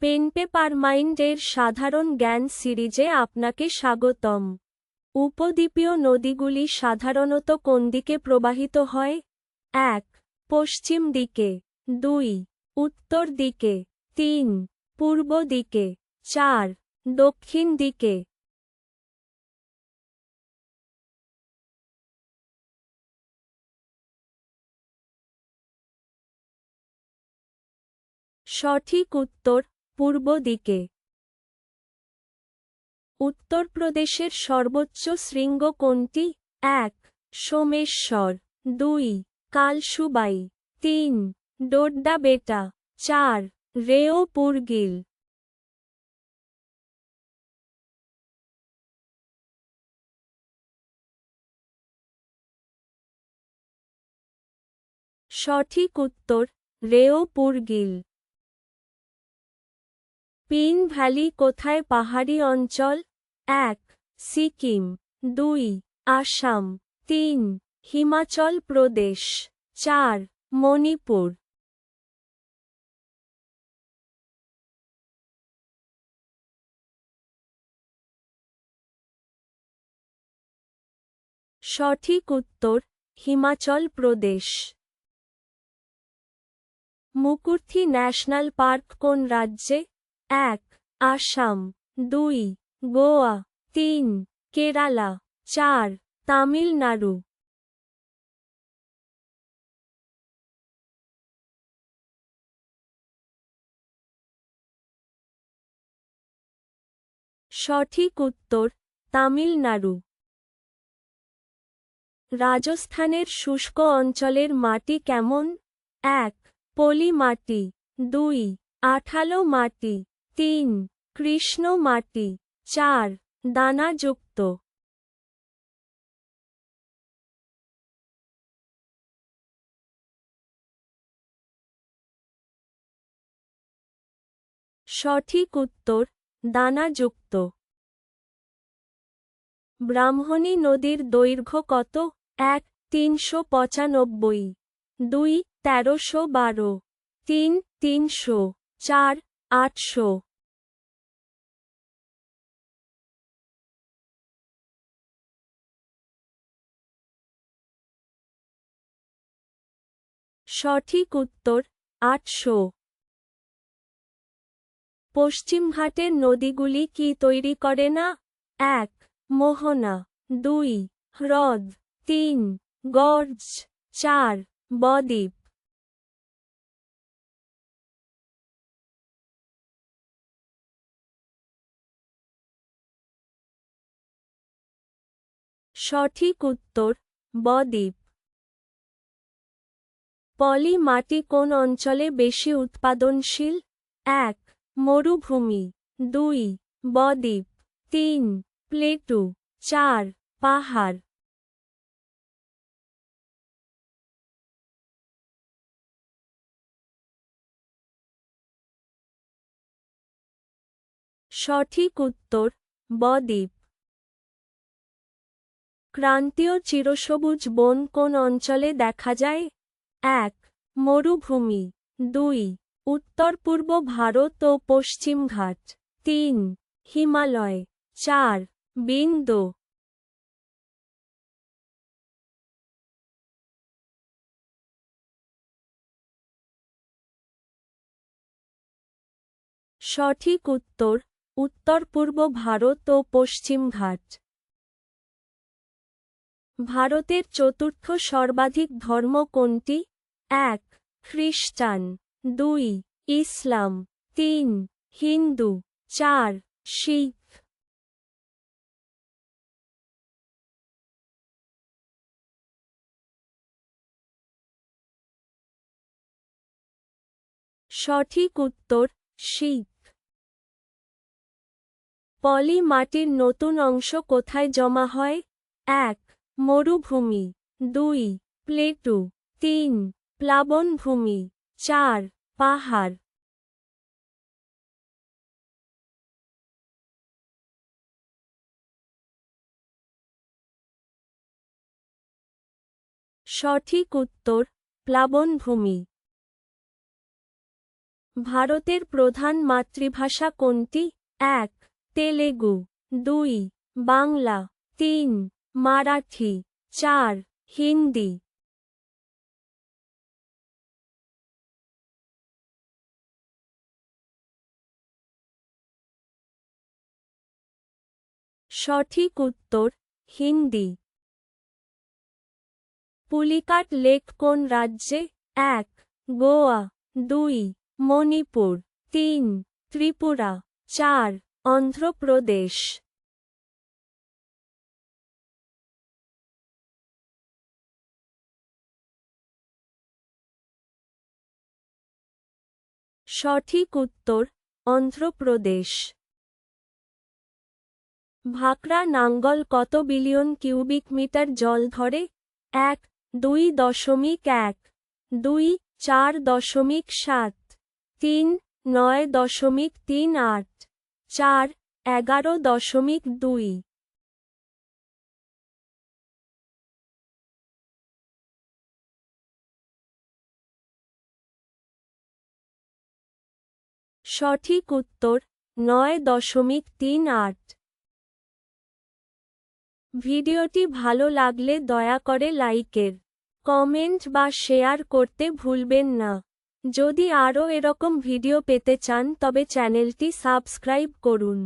Pen paper মাইন্ডের সাধারণ জ্ঞান সিরিজে আপনাকে স্বাগতম। উপদ্বীপীয় নদীগুলি সাধারণত কোন দিকে প্রবাহিত হয়? এক, পশ্চিম দিকে। দুই, উত্তর দিকে। তিন, পূর্ব দিকে। চার, দক্ষিণ দিকে। সঠিক উত্তর পূর্ব দিকে। উত্তরপ্রদেশের সর্বোচ্চ শৃঙ্গ কোনটি? এক, সোমেশ্বর, দুই, কালসুবাই, তিন ডোড্ডা বেটা চার রেও পুরগিল সঠিক উত্তর রেও পুরগিল পিন ভ্যালি কোথায় পাহাড়ি অঞ্চল? এক, সিকিম। দুই, আসাম। তিন, হিমাচল প্রদেশ। চার, মণিপুর। সঠিক উত্তর, হিমাচল প্রদেশ। মুকুর্থি ন্যাশনাল পার্ক কোন রাজ্যে? এক, আসাম, দুই, গোয়া, তিন, কেরালা, চার, তামিলনাড়ু। সঠিক উত্তর, তামিলনাড়ু। রাজস্থানের শুষ্ক অঞ্চলের মাটি কেমন? এক, পলি মাটি। দুই, আঠালো মাটি। তিন, কৃষ্ণ মাটি, চার দানাযুক্ত সঠিক উত্তর দানাযুক্ত ব্রাহ্মণী নদীর দৈর্ঘ্য কত? এক, তিনশো পঁচানব্বই। দুই, তেরোশো বারো। তিন, তিনশো। চার, আটশো। সঠিক উত্তর আটশো। পশ্চিমঘাটের নদীগুলি কি তৈরি করে না? এক, মোহনা। দুই, হ্রদ। তিন, গর্জ। চার, বদ্বীপ। সঠিক উত্তর বদ্বীপ। পলি মাটি কোন অঞ্চলে বেশি উৎপাদনশীল? এক, মরুভূমি। দুই, বদ্বীপ। তিন, প্লেটু। চার, পাহাড়। সঠিক উত্তর, বদ্বীপ। ক্রান্তীয় চিরসবুজ বন কোন অঞ্চলে দেখা যায়? এক, মরুভূমি। দুই, উত্তর পূর্ব ভারত ও পশ্চিমঘাট তিন, হিমালয়। চার, বিন্দু। সঠিক উত্তর উত্তর পূর্ব ভারত ও পশ্চিমঘাট ভারতের চতুর্থ সর্বাধিক ধর্ম কোনটি? এক, খ্রিস্টান। দুই, ইসলাম। তিন, হিন্দু। চার, শিখ। সঠিক উত্তর, শিখ। পলি মাটির নতুন অংশ কোথায় জমা হয়? এক, মরুভূমি। দুই, প্লেটু। তিন প্লাবনভূমি, চার, পাহাড়। সঠিক উত্তর, প্লাবনভূমি। ভারতের প্রধান মাতৃভাষা কোনটি? এক, তেলেগু, দুই, বাংলা, তিন, মারাঠি, চার, হিন্দি। সঠিক উত্তর, হিন্দি। পুলিকাট লেক কোন রাজ্যে? এক, গোয়া। দুই, মণিপুর। তিন, ত্রিপুরা। চার, অন্ধ্রপ্রদেশ। সঠিক উত্তর, অন্ধ্রপ্রদেশ। ভাকরা নাঙ্গল কত বিলিয়ন কিউবিক মিটার জল ধরে? এক, দুই দশমিক এক, দুই, চার দশমিক সাত, তিন, নয় দশমিক তিন আট, চার, এগারো দশমিক দুই। সঠিক উত্তর, নয় দশমিক তিন আট। ভিডিওটি ভালো লাগলে দয়া করে লাইকের কমেন্ট বা শেয়ার করতে ভুলবেন না। যদি আরও এরকম ভিডিও পেতে চান তবে চ্যানেলটি সাবস্ক্রাইব করুন।